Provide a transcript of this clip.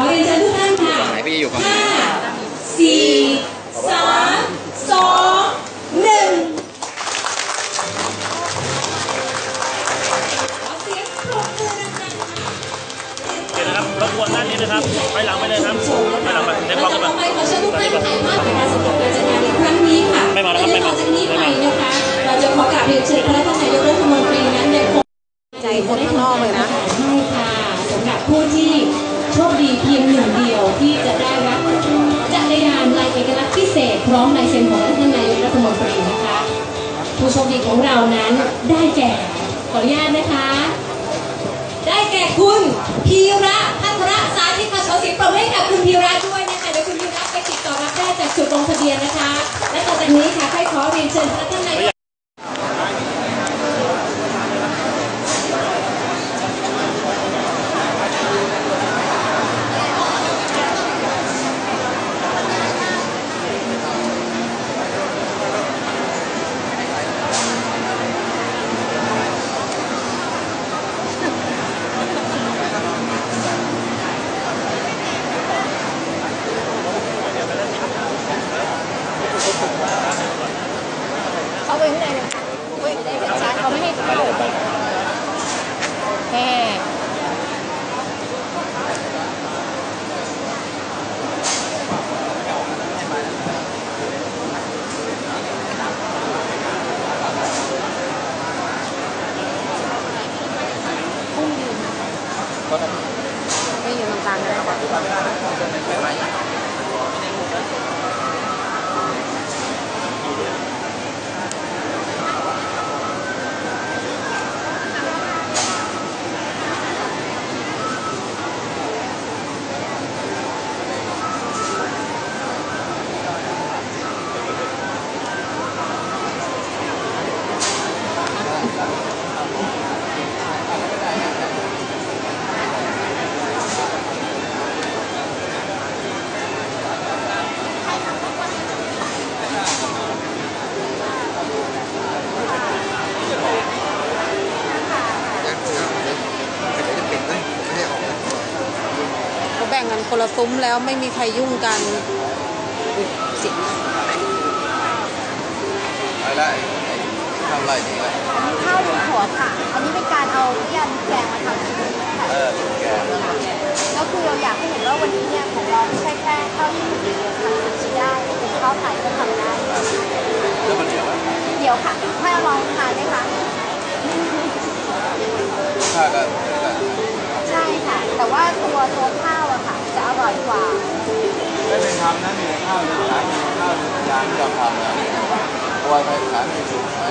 อเรียนเชิญทุกท่านค่ะไหนพี่อยู่ฝั่งไหนห้าสี่สามสองหนึ่งขอเสียงปรบมือดังๆค่ะเดี๋ยวนะครับรบกวนด้านนี้นะครับไปหลังไปเลยครับไปหลังไปเด็กเราบอลจะขึ้นต่มาอไปขอเชิญทุกท่านถ่ายภาพในการสำหรับการจัดงานในครั้งนี้ค่ะไม่มาแล้วครับและต่อจากนี้ไปนะคะ เราจะขอกราบเรียนเชิญคณะท่านนายกรัฐมนตรีนั้นยังคงใจคนข้างนอกเลยนะใช่ค่ะสำหรับผู้ที่ โชคดีเพียงหนึ่งเดียวที่จะได้รับจักรยานลายเอกลักษณ์พิเศษ พร้อมลายเซ็นของท่านนายกรัฐมนตรีนะคะ ผู้โชคดีของเรานั้นได้แก่ ขออนุญาตนะคะ ได้แก่คุณพีระพัทรสาธิตค่ะขอเสียงปรบมือให้กับคุณพีระด้วยนะคะเดี๋ยวคุณพีระไปติดต่อรับได้จากจุดลงทะเบียนนะคะ และต่อจากนี้ค่ะใครขอเรียนเชิญท่านนายก ข้าไปข้างในเลยค่ะเฮ้ยได้เห็นชัดเขาไม่ให้เข้าแค่พุ่งยืนไม่ยืนตรงกลางก็ได้ค่ะ แบ่งกันคนละซุ้มแล้วไม่มีใครยุ่งกันอุ๊ยเสียงอะไรทำอะไรดีเลยข้าวหมูหัวค่ะ อันนี้เป็นการเอายันแกงมาทำชิ้นค่ะเออแกก็คือเราอยากให้เห็นว่าวันนี้เนี่ยของเราไม่ใช่แค่ข้าวที่อยู่ดีทำสุชิได้เป็นข้าวไทยก็ทำได้เรื่องมันเดียวเดี๋ยวค่ะถ้าลองทานไหมคะข้าก็ใช่ค่ะ แต่ว่าตัวตัวข้าวอะค่ะจะอ ร่อยกว่า ไม่เป็นธรรมนะมีข้าวขายข้าวยางที่เราทำนะปล่อยไปขายไม่ถูกไหม